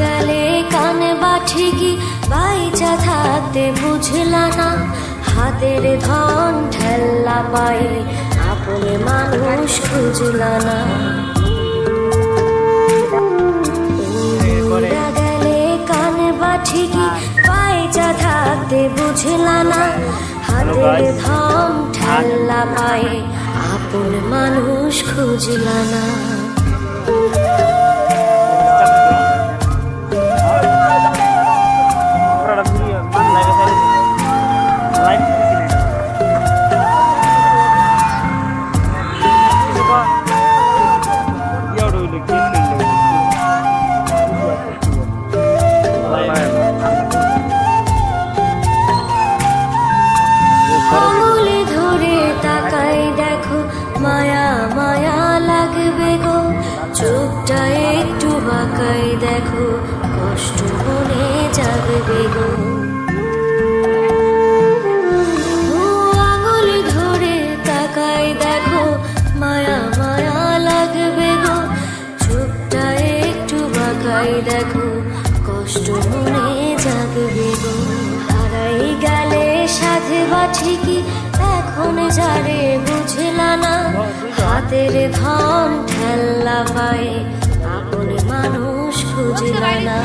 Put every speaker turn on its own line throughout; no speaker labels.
গেলে কান বাঠিকি বাইচা থাকতে বুঝলা না। হাতের ধন ঠেল্লা পায়ে আপনে মানুষ খুঁজলা না। গেলে কান বাঠিকি বাইচা থাকতে বুঝলা না। হাতের ধন ঠেল্লা পায়ে আপন মানুষ খুঁজলা না। চোখটা একটু বাঁকাই দেখো, কষ্ট মনে যাবে গো ও আঙুলে ধরে তাকাই দেখো, মায়া লাগবে গো। একটু বাঁকাই দেখো, কষ্ট মনে জাগবে গো হারাই গেলে সাথে বা ঠিকই, এখন যারে বুঝলা না হাতের ধন খেলা পায়ে আপন মানুষ খুঁজে না।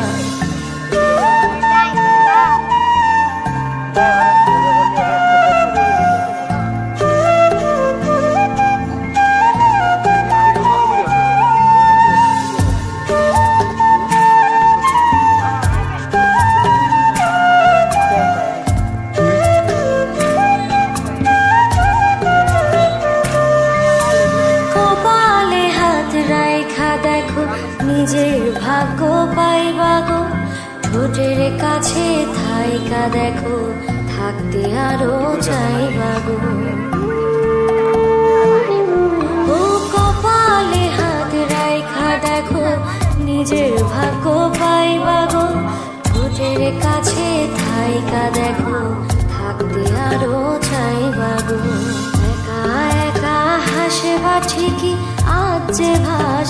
নিজের ভাগ্য পাইবা গো ঠোঁটের কাছে থাইকা দেখো, থাকতে আরও চাইবা গো ও কপালে হাত রাইখা দেখো, নিজের ভাগ্য পাইবা গো ঠোঁটের কাছে থাইকা দেখো